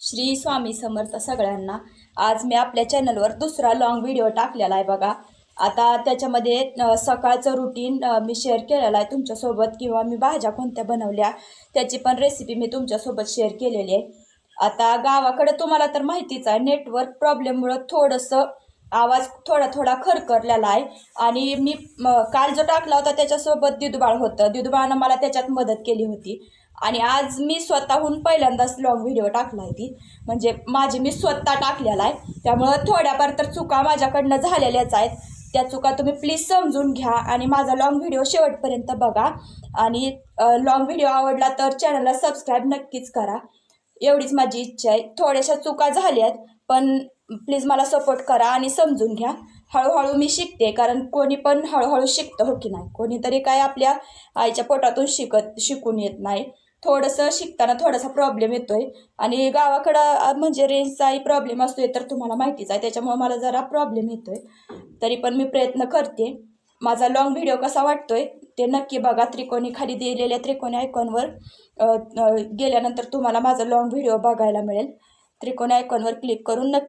श्री स्वामी समर्थ सगळ्यांना. आज मी आपल्या चॅनलवर दुसरा लॉंग व्हिडिओ टाकलेला आहे बघा. आता त्याच्यामध्ये सकाळचं रुटीन मी शेअर केलेलं आहे तुमच्यासोबत किंवा मी भाज्या कोणत्या बनवल्या त्याची पण रेसिपी मी तुमच्यासोबत शेअर केलेली आहे. आता गावाकडे तुम्हाला तर माहितीच आहे नेटवर्क प्रॉब्लेममुळं थोडंसं आवाज थोडा थोडा खरखरलेला आहे. आणि मी काल जो टाकला होता त्याच्यासोबत दिदूबाळ होतं. दिदूबाळानं मला त्याच्यात मदत केली होती. आणि आज मी स्वतःहून पहिल्यांदाच लॉंग व्हिडिओ टाकला आहे ती. म्हणजे माझी मी स्वतः टाकलेला आहे. त्यामुळं थोड्याफार तर चुका माझ्याकडनं झालेल्याच आहेत. त्या चुका तुम्ही प्लीज समजून घ्या आणि माझा लॉंग व्हिडिओ शेवटपर्यंत बघा. आणि लॉंग व्हिडिओ आवडला तर चॅनलला सबस्क्राईब नक्कीच करा. एवढीच माझी इच्छा आहे. थोड्याशा चुका झाल्या आहेत पण प्लीज मला सपोर्ट करा आणि समजून घ्या. हळूहळू मी शिकते कारण कोणी पण हळूहळू शिकतं हो की नाही? कोणीतरी काय आपल्या आईच्या पोटातून शिकत शिकून येत नाही. थोडंसं शिकताना थोडासा प्रॉब्लेम येतोय. आणि गावाकडं म्हणजे रेंजचाही प्रॉब्लेम असतोय तर तुम्हाला माहितीच आहे. त्याच्यामुळे मला जरा प्रॉब्लेम येतोय. तरी पण मी प्रयत्न करते. माझा लॉंग व्हिडिओ कसा वाटतोय ते नक्की बघा. त्रिकोणी खाली दिलेल्या त्रिकोणी आयकॉनवर गेल्यानंतर तुम्हाला माझा लॉंग व्हिडिओ बघायला मिळेल. त्रिकोणी आयकॉनवर क्लिक करून नक्की